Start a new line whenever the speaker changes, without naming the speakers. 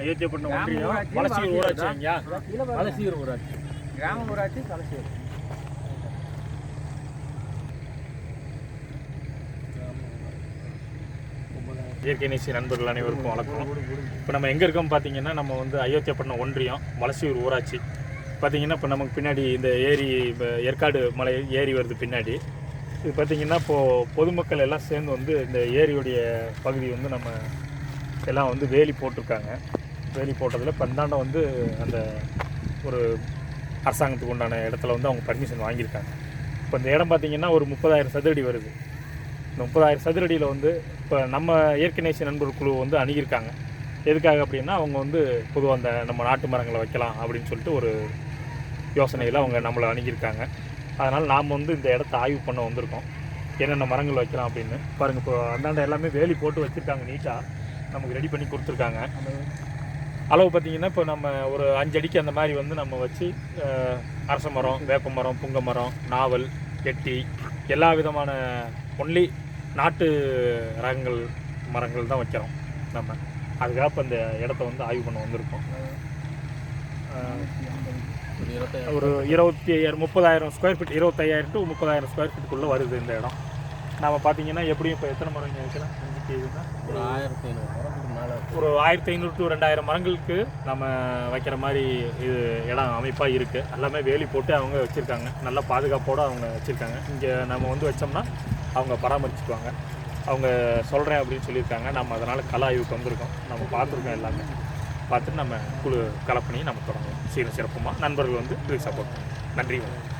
அயோத்தியப்பட்டினம்
கிராம
ஒன்றியம்
ஊராட்சி,
வளசீர் ஊராட்சி.
வளசீர்
ஐயா
கீழே பாருங்க.
வளசீர் ஊராட்சி.
கிராம ஊராட்சி தலைசேரி
இயற்கை நேசி நண்பர்கள் அனைவருக்கும் வணக்கம். இப்போ நம்ம எங்கே இருக்கோம் பார்த்தீங்கன்னா நம்ம வந்து அயோத்தியப்பட்டினம் ஒன்றியம் வலசூர் ஊராட்சி. பார்த்தீங்கன்னா இப்போ நமக்கு பின்னாடி இந்த ஏரி இப்போ ஏற்காடு மலை ஏரி வருது பின்னாடி. இது பார்த்தீங்கன்னா இப்போது பொதுமக்கள் எல்லாம் சேர்ந்து வந்து இந்த ஏரியுடைய பகுதி வந்து நம்ம எல்லாம் வந்து வேலி போட்டிருக்காங்க. வேலி போட்டதில் இப்போ வந்து அந்த ஒரு அரசாங்கத்துக்கு உண்டான இடத்துல வந்து அவங்க பர்மிஷன் வாங்கியிருக்காங்க. இப்போ இந்த இடம் பார்த்தீங்கன்னா ஒரு முப்பதாயிரம் சதுரடி வருது. இந்த முப்பதாயிரம் சதுரடியில் வந்து இப்போ நம்ம இயற்கை நேசி நண்பர் குழு வந்து அணுகியிருக்காங்க. எதுக்காக அப்படின்னா அவங்க வந்து பொதுவாக அந்த நம்ம நாட்டு மரங்களை வைக்கலாம் அப்படின்னு சொல்லிட்டு ஒரு யோசனையில் அவங்க நம்மளை அணுகியிருக்காங்க. அதனால் நாம் வந்து இந்த இடத்த ஆய்வு பண்ண வந்திருக்கோம். என்னென்ன மரங்கள் வைக்கலாம் அப்படின்னு. பாருங்கள் இப்போ அந்தாண்ட எல்லாமே வேலி போட்டு வச்சுருக்காங்க நீட்டாக நமக்கு ரெடி பண்ணி கொடுத்துருக்காங்க. அளவு பார்த்தீங்கன்னா இப்போ நம்ம ஒரு அஞ்சடிக்கு அந்த மாதிரி வந்து நம்ம வச்சு அரச மரம் வேப்ப மரம் புங்க மரம் நாவல் எட்டி எல்லா விதமான ஒன்லி நாட்டு ரகங்கள் மரங்கள் தான் வைக்கிறோம் நம்ம. அதுக்காக இப்போ இந்த இடத்த வந்து ஆய்வு பண்ண வந்திருக்கோம். ஒரு இருபத்தி ஐயாயிரம் முப்பதாயிரம் ஸ்கொயர் ஃபீட் இருபத்தையாயிரம் டு முப்பதாயிரம் ஸ்கொயர் ஃபீட்டுக்குள்ளே வருது இந்த இடம். நாம் பார்த்தீங்கன்னா எப்படியும் இப்போ எத்தனை மரம் இங்கே வைக்கலாம் இதுன்னா
ஒரு ஆயிரத்தி ஐநூறு
ஒரு ஆயிரத்தி ஐநூறு டு ரெண்டாயிரம் மரங்களுக்கு நம்ம வைக்கிற மாதிரி இது இடம் அமைப்பாக இருக்குது எல்லாமே வேலி போட்டு அவங்க வச்சுருக்காங்க. நல்ல பாதுகாப்போடு அவங்க வச்சுருக்காங்க. இங்கே நம்ம வந்து வச்சோம்னா அவங்க பராமரிச்சுக்குவாங்க. அவங்க சொல்கிறேன் அப்படின்னு சொல்லியிருக்காங்க. நம்ம அதனால் கல ஆய்வுக்கு வந்திருக்கோம். நம்ம பார்த்துருக்கோம் எல்லாமே. பார்த்துட்டு நம்ம குழு கலப்பணியை நம்ம தொடங்குவோம். சீரும் சிறப்புமாக நண்பர்கள் வந்து இதுக்கு சப்போர்ட் நன்றி வணக்கம்.